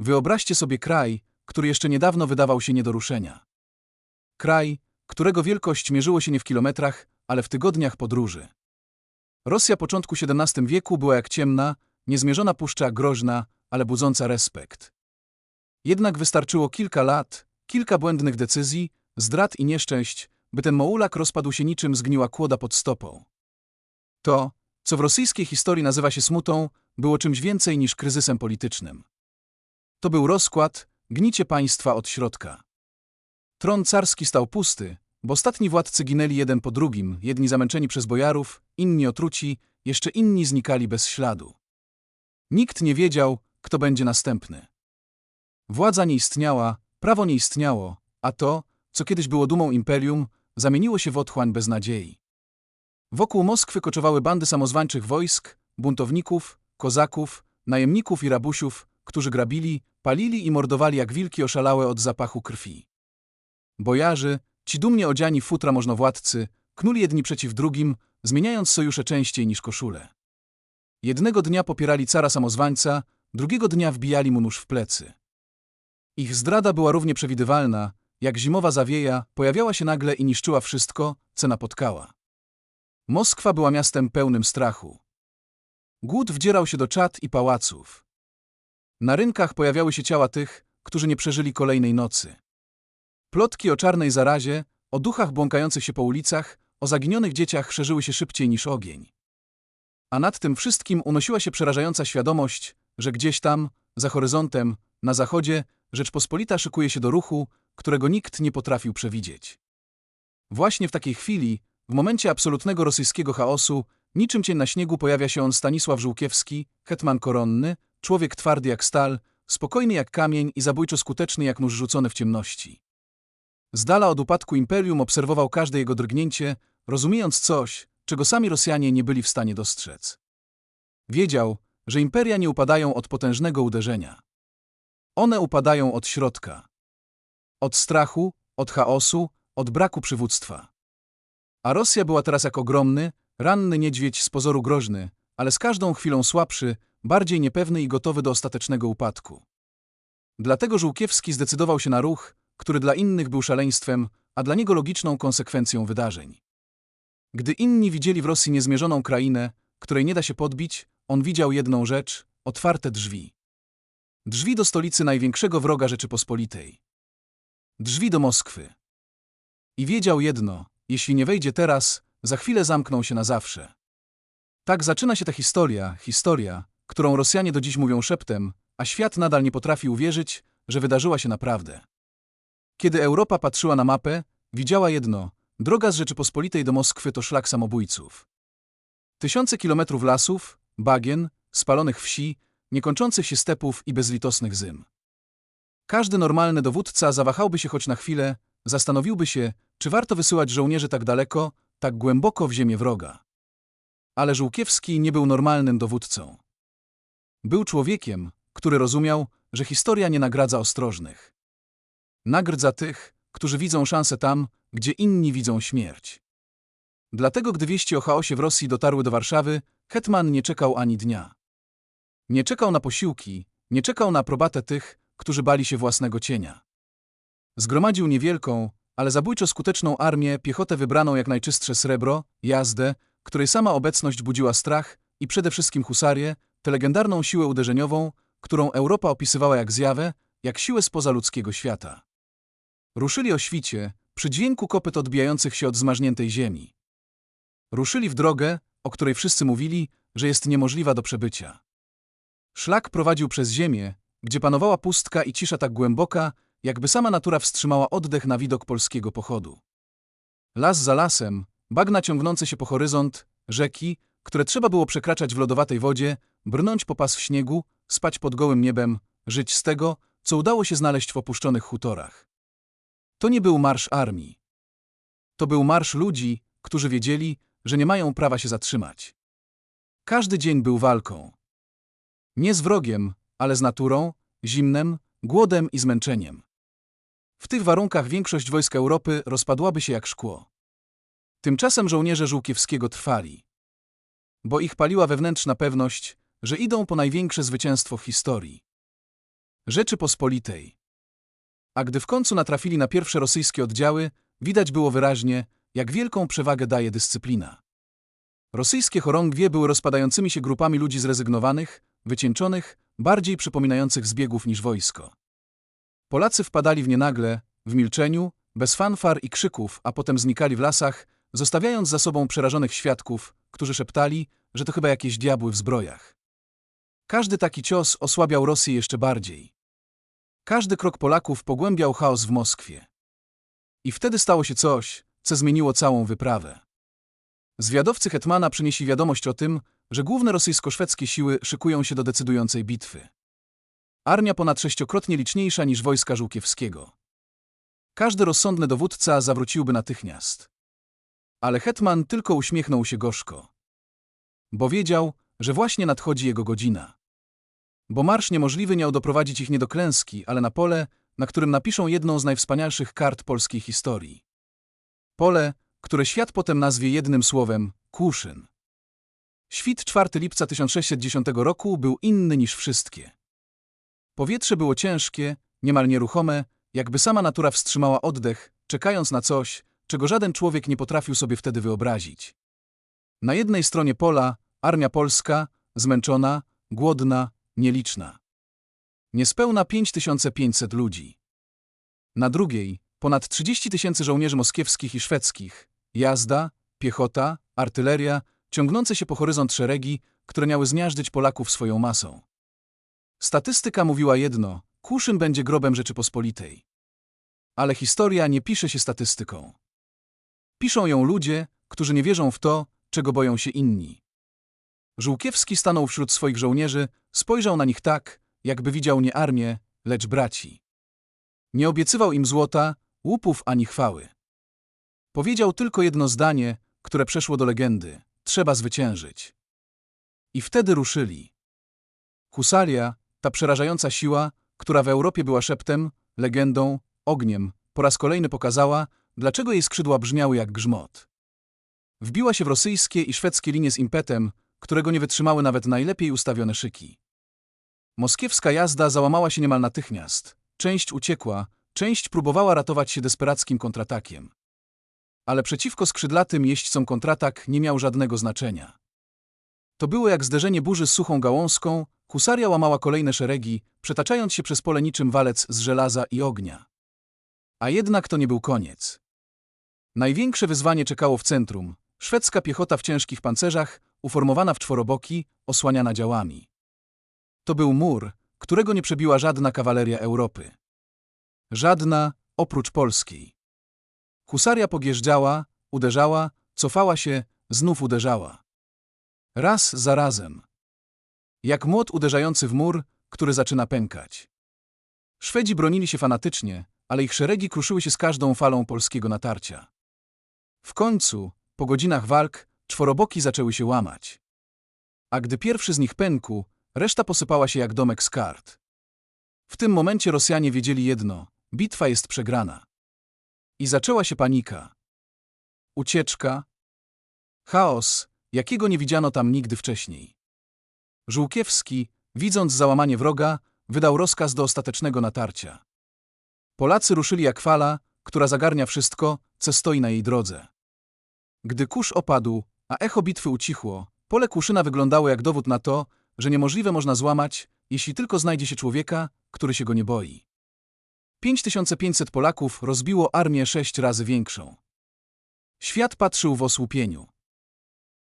Wyobraźcie sobie kraj, który jeszcze niedawno wydawał się nie do ruszenia. Kraj, którego wielkość mierzyło się nie w kilometrach, ale w tygodniach podróży. Rosja początku XVII wieku była jak ciemna, niezmierzona puszcza groźna, ale budząca respekt. Jednak wystarczyło kilka lat, kilka błędnych decyzji, zdrad i nieszczęść, by ten moulak rozpadł się niczym zgniła kłoda pod stopą. To, co w rosyjskiej historii nazywa się smutą, było czymś więcej niż kryzysem politycznym. To był rozkład, gnicie państwa od środka. Tron carski stał pusty, bo ostatni władcy ginęli jeden po drugim, jedni zamęczeni przez bojarów, inni otruci, jeszcze inni znikali bez śladu. Nikt nie wiedział, kto będzie następny. Władza nie istniała, prawo nie istniało, a to, co kiedyś było dumą imperium, zamieniło się w otchłań bez nadziei. Wokół Moskwy koczowały bandy samozwańczych wojsk, buntowników, kozaków, najemników i rabusiów, którzy grabili, palili i mordowali jak wilki oszalałe od zapachu krwi. Bojarzy, ci dumnie odziani futra możnowładcy, knuli jedni przeciw drugim, zmieniając sojusze częściej niż koszule. Jednego dnia popierali cara samozwańca, drugiego dnia wbijali mu nóż w plecy. Ich zdrada była równie przewidywalna, jak zimowa zawieja pojawiała się nagle i niszczyła wszystko, co napotkała. Moskwa była miastem pełnym strachu. Głód wdzierał się do czat i pałaców. Na rynkach pojawiały się ciała tych, którzy nie przeżyli kolejnej nocy. Plotki o czarnej zarazie, o duchach błąkających się po ulicach, o zaginionych dzieciach szerzyły się szybciej niż ogień. A nad tym wszystkim unosiła się przerażająca świadomość, że gdzieś tam, za horyzontem, na zachodzie, Rzeczpospolita szykuje się do ruchu, którego nikt nie potrafił przewidzieć. Właśnie w takiej chwili, w momencie absolutnego rosyjskiego chaosu, niczym cień na śniegu pojawia się on Stanisław Żółkiewski, hetman koronny, człowiek twardy jak stal, spokojny jak kamień i zabójczo skuteczny jak nóż rzucony w ciemności. Z dala od upadku imperium obserwował każde jego drgnięcie, rozumiejąc coś, czego sami Rosjanie nie byli w stanie dostrzec. Wiedział, że imperia nie upadają od potężnego uderzenia. One upadają od środka. Od strachu, od chaosu, od braku przywództwa. A Rosja była teraz jak ogromny, ranny niedźwiedź z pozoru groźny, ale z każdą chwilą słabszy, bardziej niepewny i gotowy do ostatecznego upadku. Dlatego Żółkiewski zdecydował się na ruch, który dla innych był szaleństwem, a dla niego logiczną konsekwencją wydarzeń. Gdy inni widzieli w Rosji niezmierzoną krainę, której nie da się podbić, on widział jedną rzecz – otwarte drzwi. Drzwi do stolicy największego wroga Rzeczypospolitej. Drzwi do Moskwy. I wiedział jedno, jeśli nie wejdzie teraz, za chwilę zamkną się na zawsze. Tak zaczyna się ta historia, historia, którą Rosjanie do dziś mówią szeptem, a świat nadal nie potrafi uwierzyć, że wydarzyła się naprawdę. Kiedy Europa patrzyła na mapę, widziała jedno, droga z Rzeczypospolitej do Moskwy to szlak samobójców. Tysiące kilometrów lasów, bagien, spalonych wsi, niekończących się stepów i bezlitosnych zym. Każdy normalny dowódca zawahałby się choć na chwilę, zastanowiłby się, czy warto wysyłać żołnierzy tak daleko, tak głęboko w ziemię wroga. Ale Żółkiewski nie był normalnym dowódcą. Był człowiekiem, który rozumiał, że historia nie nagradza ostrożnych. Nagrdza tych, którzy widzą szansę tam, gdzie inni widzą śmierć. Dlatego, gdy wieści o chaosie w Rosji dotarły do Warszawy, Hetman nie czekał ani dnia. Nie czekał na posiłki, nie czekał na aprobatę tych, którzy bali się własnego cienia. Zgromadził niewielką, ale zabójczo skuteczną armię, piechotę wybraną jak najczystsze srebro, jazdę, której sama obecność budziła strach i przede wszystkim husarię, tę legendarną siłę uderzeniową, którą Europa opisywała jak zjawę, jak siłę spoza ludzkiego świata. Ruszyli o świcie, przy dźwięku kopyt odbijających się od zmarzniętej ziemi. Ruszyli w drogę, o której wszyscy mówili, że jest niemożliwa do przebycia. Szlak prowadził przez ziemię, gdzie panowała pustka i cisza tak głęboka, jakby sama natura wstrzymała oddech na widok polskiego pochodu. Las za lasem, bagna ciągnące się po horyzont, rzeki, które trzeba było przekraczać w lodowatej wodzie, brnąć po pas w śniegu, spać pod gołym niebem, żyć z tego, co udało się znaleźć w opuszczonych hutorach. To nie był marsz armii. To był marsz ludzi, którzy wiedzieli, że nie mają prawa się zatrzymać. Każdy dzień był walką. Nie z wrogiem, ale z naturą, zimnem, głodem i zmęczeniem. W tych warunkach większość wojsk Europy rozpadłaby się jak szkło. Tymczasem żołnierze Żółkiewskiego trwali. Bo ich paliła wewnętrzna pewność, że idą po największe zwycięstwo w historii. Rzeczypospolitej. A gdy w końcu natrafili na pierwsze rosyjskie oddziały, widać było wyraźnie, jak wielką przewagę daje dyscyplina. Rosyjskie chorągwie były rozpadającymi się grupami ludzi zrezygnowanych, wycieńczonych, bardziej przypominających zbiegów niż wojsko. Polacy wpadali w nie nagle, w milczeniu, bez fanfar i krzyków, a potem znikali w lasach, zostawiając za sobą przerażonych świadków, którzy szeptali, że to chyba jakieś diabły w zbrojach. Każdy taki cios osłabiał Rosję jeszcze bardziej. Każdy krok Polaków pogłębiał chaos w Moskwie. I wtedy stało się coś, co zmieniło całą wyprawę. Zwiadowcy Hetmana przynieśli wiadomość o tym, że główne rosyjsko-szwedzkie siły szykują się do decydującej bitwy. Armia ponad sześciokrotnie liczniejsza niż wojska Żółkiewskiego. Każdy rozsądny dowódca zawróciłby natychmiast. Ale Hetman tylko uśmiechnął się gorzko. Bo wiedział, że właśnie nadchodzi jego godzina. Bo marsz niemożliwy miał doprowadzić ich nie do klęski, ale na pole, na którym napiszą jedną z najwspanialszych kart polskiej historii. Pole, które świat potem nazwie jednym słowem Kłuszyn. Świt 4 lipca 1610 roku był inny niż wszystkie. Powietrze było ciężkie, niemal nieruchome, jakby sama natura wstrzymała oddech, czekając na coś, czego żaden człowiek nie potrafił sobie wtedy wyobrazić. Na jednej stronie pola armia polska, zmęczona, głodna, nieliczna. Niespełna 5500 ludzi. Na drugiej ponad 30 tysięcy żołnierzy moskiewskich i szwedzkich, jazda, piechota, artyleria, ciągnące się po horyzont szeregi, które miały zmiażdżyć Polaków swoją masą. Statystyka mówiła jedno, Kłuszyn będzie grobem Rzeczypospolitej. Ale historia nie pisze się statystyką. Piszą ją ludzie, którzy nie wierzą w to, czego boją się inni. Żółkiewski stanął wśród swoich żołnierzy, spojrzał na nich tak, jakby widział nie armię, lecz braci. Nie obiecywał im złota, łupów ani chwały. Powiedział tylko jedno zdanie, które przeszło do legendy. Trzeba zwyciężyć. I wtedy ruszyli. Husaria, ta przerażająca siła, która w Europie była szeptem, legendą, ogniem, po raz kolejny pokazała, dlaczego jej skrzydła brzmiały jak grzmot. Wbiła się w rosyjskie i szwedzkie linie z impetem, którego nie wytrzymały nawet najlepiej ustawione szyki. Moskiewska jazda załamała się niemal natychmiast. Część uciekła, część próbowała ratować się desperackim kontratakiem. Ale przeciwko skrzydlatym jeźdźcom kontratak nie miał żadnego znaczenia. To było jak zderzenie burzy z suchą gałązką, husaria łamała kolejne szeregi, przetaczając się przez pole niczym walec z żelaza i ognia. A jednak to nie był koniec. Największe wyzwanie czekało w centrum. Szwedzka piechota w ciężkich pancerzach, uformowana w czworoboki, osłaniana działami. To był mur, którego nie przebiła żadna kawaleria Europy. Żadna, oprócz polskiej. Husaria pogieżdżała, uderzała, cofała się, znów uderzała. Raz za razem. Jak młot uderzający w mur, który zaczyna pękać. Szwedzi bronili się fanatycznie, ale ich szeregi kruszyły się z każdą falą polskiego natarcia. W końcu, po godzinach walk, czworoboki zaczęły się łamać. A gdy pierwszy z nich pękł, reszta posypała się jak domek z kart. W tym momencie Rosjanie wiedzieli jedno – bitwa jest przegrana. I zaczęła się panika. Ucieczka. Chaos, jakiego nie widziano tam nigdy wcześniej. Żółkiewski, widząc załamanie wroga, wydał rozkaz do ostatecznego natarcia. Polacy ruszyli jak fala, która zagarnia wszystko, co stoi na jej drodze. Gdy kurz opadł, a echo bitwy ucichło, pole Kuszyna wyglądało jak dowód na to, że niemożliwe można złamać, jeśli tylko znajdzie się człowieka, który się go nie boi. 5500 Polaków rozbiło armię sześć razy większą. Świat patrzył w osłupieniu.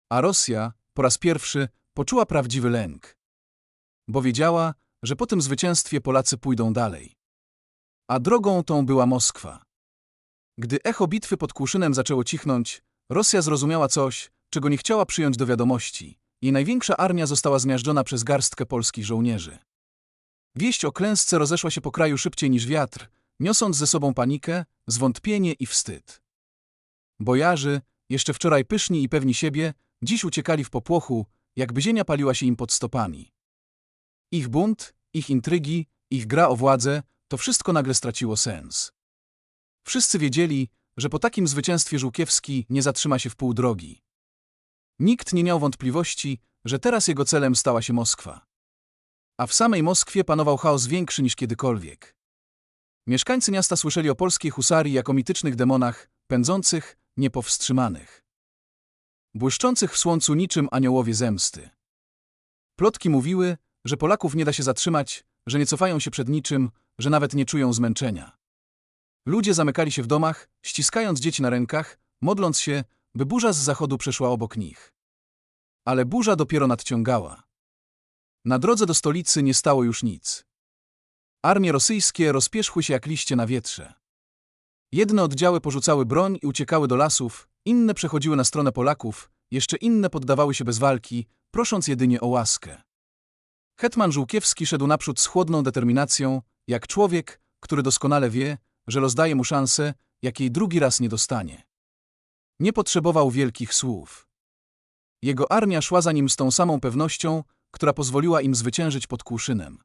A Rosja, po raz pierwszy, poczuła prawdziwy lęk. Bo wiedziała, że po tym zwycięstwie Polacy pójdą dalej. A drogą tą była Moskwa. Gdy echo bitwy pod Kłuszynem zaczęło cichnąć, Rosja zrozumiała coś, czego nie chciała przyjąć do wiadomości. Jej największa armia została zmiażdżona przez garstkę polskich żołnierzy. Wieść o klęsce rozeszła się po kraju szybciej niż wiatr, niosąc ze sobą panikę, zwątpienie i wstyd. Bojarzy, jeszcze wczoraj pyszni i pewni siebie, dziś uciekali w popłochu, jakby ziemia paliła się im pod stopami. Ich bunt, ich intrygi, ich gra o władzę, to wszystko nagle straciło sens. Wszyscy wiedzieli, że po takim zwycięstwie Żółkiewski nie zatrzyma się w pół drogi. Nikt nie miał wątpliwości, że teraz jego celem stała się Moskwa. A w samej Moskwie panował chaos większy niż kiedykolwiek. Mieszkańcy miasta słyszeli o polskiej husarii jako mitycznych demonach, pędzących, niepowstrzymanych. Błyszczących w słońcu niczym aniołowie zemsty. Plotki mówiły, że Polaków nie da się zatrzymać, że nie cofają się przed niczym, że nawet nie czują zmęczenia. Ludzie zamykali się w domach, ściskając dzieci na rękach, modląc się, by burza z zachodu przeszła obok nich. Ale burza dopiero nadciągała. Na drodze do stolicy nie stało już nic. Armie rosyjskie rozpierzchły się jak liście na wietrze. Jedne oddziały porzucały broń i uciekały do lasów, inne przechodziły na stronę Polaków, jeszcze inne poddawały się bez walki, prosząc jedynie o łaskę. Hetman Żółkiewski szedł naprzód z chłodną determinacją, jak człowiek, który doskonale wie, że los daje mu szansę, jakiej drugi raz nie dostanie. Nie potrzebował wielkich słów. Jego armia szła za nim z tą samą pewnością, która pozwoliła im zwyciężyć pod Kłuszynem.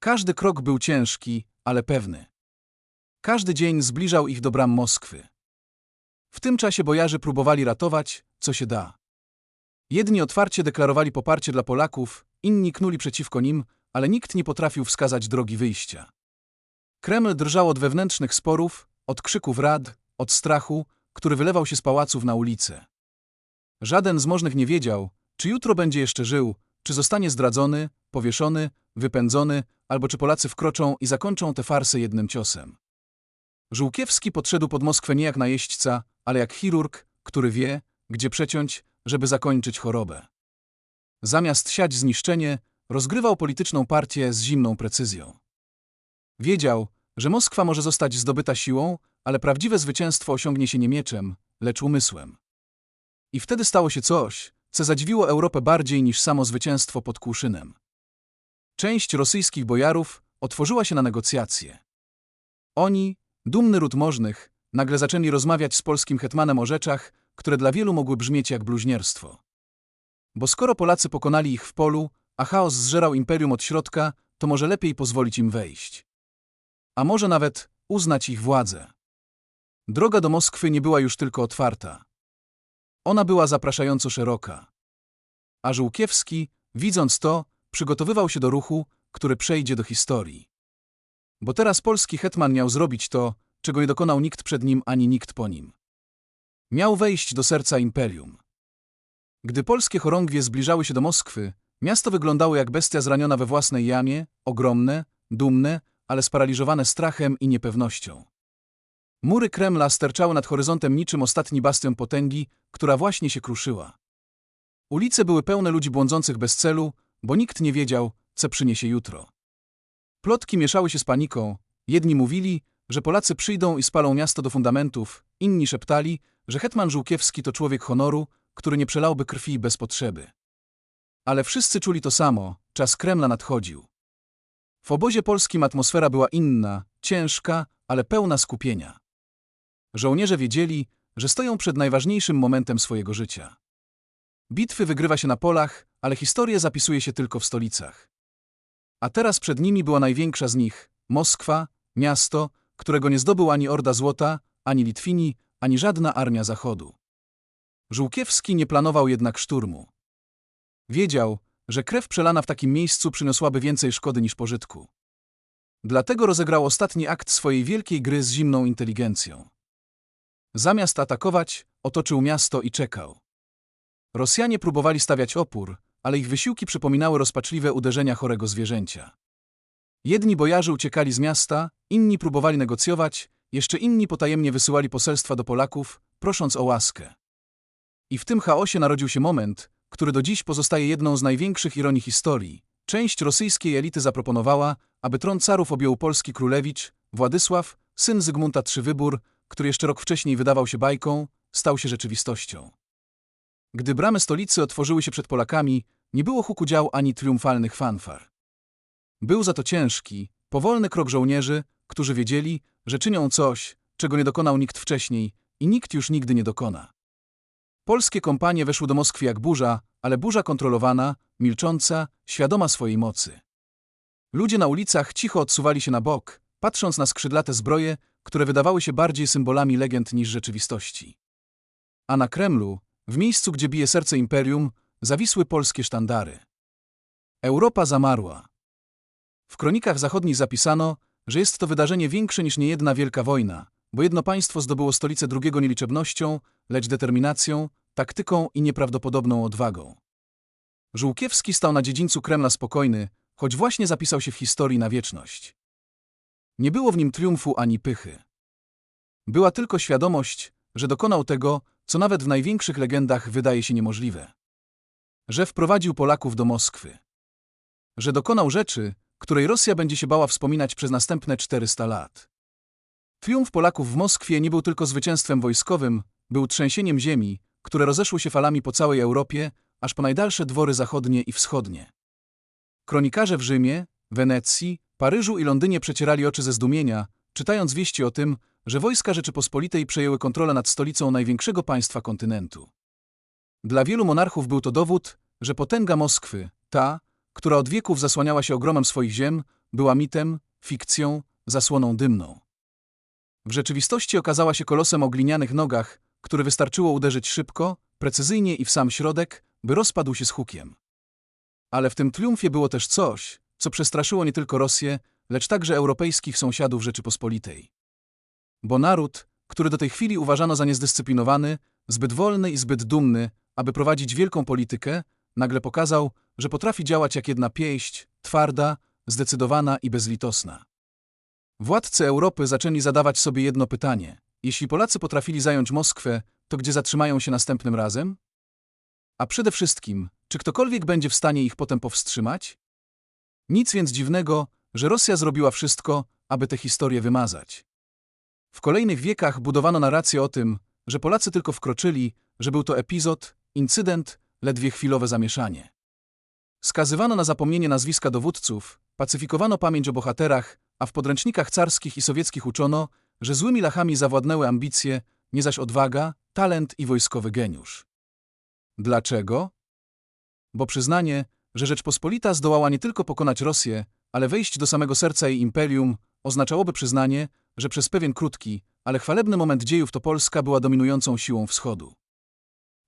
Każdy krok był ciężki, ale pewny. Każdy dzień zbliżał ich do bram Moskwy. W tym czasie bojarzy próbowali ratować, co się da. Jedni otwarcie deklarowali poparcie dla Polaków, inni knuli przeciwko nim, ale nikt nie potrafił wskazać drogi wyjścia. Kreml drżał od wewnętrznych sporów, od krzyków rad, od strachu, który wylewał się z pałaców na ulicę. Żaden z możnych nie wiedział, czy jutro będzie jeszcze żył, czy zostanie zdradzony, powieszony, wypędzony, albo czy Polacy wkroczą i zakończą tę farsę jednym ciosem. Żółkiewski podszedł pod Moskwę nie jak najeźdźca, ale jak chirurg, który wie, gdzie przeciąć, żeby zakończyć chorobę. Zamiast siać zniszczenie, rozgrywał polityczną partię z zimną precyzją. Wiedział, że Moskwa może zostać zdobyta siłą, ale prawdziwe zwycięstwo osiągnie się nie mieczem, lecz umysłem. I wtedy stało się coś, co zadziwiło Europę bardziej niż samo zwycięstwo pod Kłuszynem. Część rosyjskich bojarów otworzyła się na negocjacje. Oni, dumny ród możnych, nagle zaczęli rozmawiać z polskim hetmanem o rzeczach, które dla wielu mogły brzmieć jak bluźnierstwo. Bo skoro Polacy pokonali ich w polu, a chaos zżerał imperium od środka, to może lepiej pozwolić im wejść. A może nawet uznać ich władzę. Droga do Moskwy nie była już tylko otwarta. Ona była zapraszająco szeroka. A Żółkiewski, widząc to, przygotowywał się do ruchu, który przejdzie do historii. Bo teraz polski hetman miał zrobić to, czego nie dokonał nikt przed nim ani nikt po nim. Miał wejść do serca imperium. Gdy polskie chorągwie zbliżały się do Moskwy, miasto wyglądało jak bestia zraniona we własnej jamie, ogromne, dumne, ale sparaliżowane strachem i niepewnością. Mury Kremla sterczały nad horyzontem niczym ostatni bastion potęgi, która właśnie się kruszyła. Ulice były pełne ludzi błądzących bez celu, bo nikt nie wiedział, co przyniesie jutro. Plotki mieszały się z paniką. Jedni mówili, że Polacy przyjdą i spalą miasto do fundamentów, inni szeptali, że hetman Żółkiewski to człowiek honoru, który nie przelałby krwi bez potrzeby. Ale wszyscy czuli to samo, czas Kremla nadchodził. W obozie polskim atmosfera była inna, ciężka, ale pełna skupienia. Żołnierze wiedzieli, że stoją przed najważniejszym momentem swojego życia. Bitwy wygrywa się na polach, ale historię zapisuje się tylko w stolicach. A teraz przed nimi była największa z nich Moskwa, miasto, którego nie zdobył ani Orda Złota, ani Litwini, ani żadna armia Zachodu. Żółkiewski nie planował jednak szturmu. Wiedział, że krew przelana w takim miejscu przyniosłaby więcej szkody niż pożytku. Dlatego rozegrał ostatni akt swojej wielkiej gry z zimną inteligencją. Zamiast atakować, otoczył miasto i czekał. Rosjanie próbowali stawiać opór, ale ich wysiłki przypominały rozpaczliwe uderzenia chorego zwierzęcia. Jedni bojarzy uciekali z miasta, inni próbowali negocjować, jeszcze inni potajemnie wysyłali poselstwa do Polaków, prosząc o łaskę. I w tym chaosie narodził się moment, który do dziś pozostaje jedną z największych ironii historii. Część rosyjskiej elity zaproponowała, aby tron carów objął polski królewicz, Władysław, syn Zygmunta III Wybór, który jeszcze rok wcześniej wydawał się bajką, stał się rzeczywistością. Gdy bramy stolicy otworzyły się przed Polakami, nie było huku dział ani triumfalnych fanfar. Był za to ciężki, powolny krok żołnierzy, którzy wiedzieli, że czynią coś, czego nie dokonał nikt wcześniej i nikt już nigdy nie dokona. Polskie kompanie weszły do Moskwy jak burza, ale burza kontrolowana, milcząca, świadoma swojej mocy. Ludzie na ulicach cicho odsuwali się na bok, patrząc na skrzydlate zbroje, które wydawały się bardziej symbolami legend niż rzeczywistości. A na Kremlu, w miejscu, gdzie bije serce imperium, zawisły polskie sztandary. Europa zamarła. W kronikach zachodnich zapisano, że jest to wydarzenie większe niż niejedna wielka wojna, bo jedno państwo zdobyło stolicę drugiego nie liczebnością, lecz determinacją, taktyką i nieprawdopodobną odwagą. Żółkiewski stał na dziedzińcu Kremla spokojny, choć właśnie zapisał się w historii na wieczność. Nie było w nim triumfu ani pychy. Była tylko świadomość, że dokonał tego, co nawet w największych legendach wydaje się niemożliwe. Że wprowadził Polaków do Moskwy. Że dokonał rzeczy, której Rosja będzie się bała wspominać przez następne 400 lat. Triumf Polaków w Moskwie nie był tylko zwycięstwem wojskowym, był trzęsieniem ziemi, które rozeszło się falami po całej Europie, aż po najdalsze dwory zachodnie i wschodnie. Kronikarze w Rzymie, Wenecji, Paryżu i Londynie przecierali oczy ze zdumienia, czytając wieści o tym, że wojska Rzeczypospolitej przejęły kontrolę nad stolicą największego państwa kontynentu. Dla wielu monarchów był to dowód, że potęga Moskwy, ta, która od wieków zasłaniała się ogromem swoich ziem, była mitem, fikcją, zasłoną dymną. W rzeczywistości okazała się kolosem o glinianych nogach, który wystarczyło uderzyć szybko, precyzyjnie i w sam środek, by rozpadł się z hukiem. Ale w tym triumfie było też coś, co przestraszyło nie tylko Rosję, lecz także europejskich sąsiadów Rzeczypospolitej. Bo naród, który do tej chwili uważano za niezdyscyplinowany, zbyt wolny i zbyt dumny, aby prowadzić wielką politykę, nagle pokazał, że potrafi działać jak jedna pięść, twarda, zdecydowana i bezlitosna. Władcy Europy zaczęli zadawać sobie jedno pytanie. Jeśli Polacy potrafili zająć Moskwę, to gdzie zatrzymają się następnym razem? A przede wszystkim, czy ktokolwiek będzie w stanie ich potem powstrzymać? Nic więc dziwnego, że Rosja zrobiła wszystko, aby tę historię wymazać. W kolejnych wiekach budowano narrację o tym, że Polacy tylko wkroczyli, że był to epizod, incydent, ledwie chwilowe zamieszanie. Skazywano na zapomnienie nazwiska dowódców, pacyfikowano pamięć o bohaterach, a w podręcznikach carskich i sowieckich uczono, że złymi lachami zawładnęły ambicje, nie zaś odwaga, talent i wojskowy geniusz. Dlaczego? Bo przyznanie, że Rzeczpospolita zdołała nie tylko pokonać Rosję, ale wejść do samego serca jej imperium, oznaczałoby przyznanie, że przez pewien krótki, ale chwalebny moment dziejów to Polska była dominującą siłą wschodu.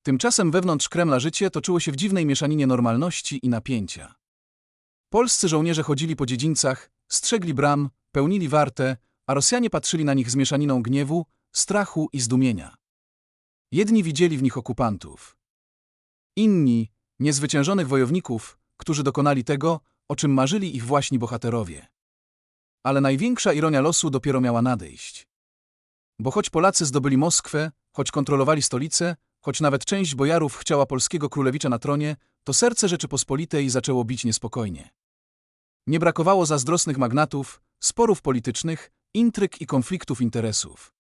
Tymczasem wewnątrz Kremla życie toczyło się w dziwnej mieszaninie normalności i napięcia. Polscy żołnierze chodzili po dziedzińcach, strzegli bram, pełnili wartę, a Rosjanie patrzyli na nich z mieszaniną gniewu, strachu i zdumienia. Jedni widzieli w nich okupantów. Inni, niezwyciężonych wojowników, którzy dokonali tego, o czym marzyli ich właśnie bohaterowie. Ale największa ironia losu dopiero miała nadejść. Bo choć Polacy zdobyli Moskwę, choć kontrolowali stolicę, choć nawet część bojarów chciała polskiego królewicza na tronie, to serce Rzeczypospolitej zaczęło bić niespokojnie. Nie brakowało zazdrosnych magnatów, sporów politycznych, intryg i konfliktów interesów.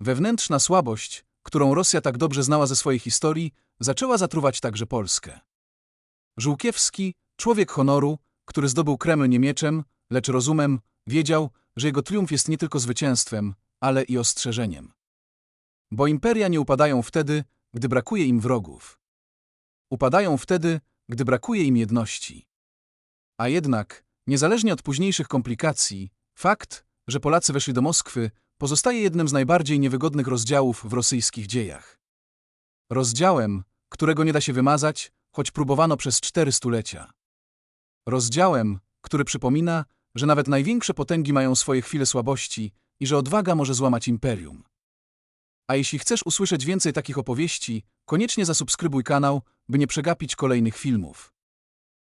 Wewnętrzna słabość, którą Rosja tak dobrze znała ze swojej historii, zaczęła zatruwać także Polskę. Żółkiewski, człowiek honoru, który zdobył Kreml nie mieczem, lecz rozumem, wiedział, że jego triumf jest nie tylko zwycięstwem, ale i ostrzeżeniem. Bo imperia nie upadają wtedy, gdy brakuje im wrogów. Upadają wtedy, gdy brakuje im jedności. A jednak, niezależnie od późniejszych komplikacji, fakt, że Polacy weszli do Moskwy, pozostaje jednym z najbardziej niewygodnych rozdziałów w rosyjskich dziejach. Rozdziałem, którego nie da się wymazać, choć próbowano przez cztery stulecia. Rozdziałem, który przypomina, że nawet największe potęgi mają swoje chwile słabości i że odwaga może złamać imperium. A jeśli chcesz usłyszeć więcej takich opowieści, koniecznie zasubskrybuj kanał, by nie przegapić kolejnych filmów.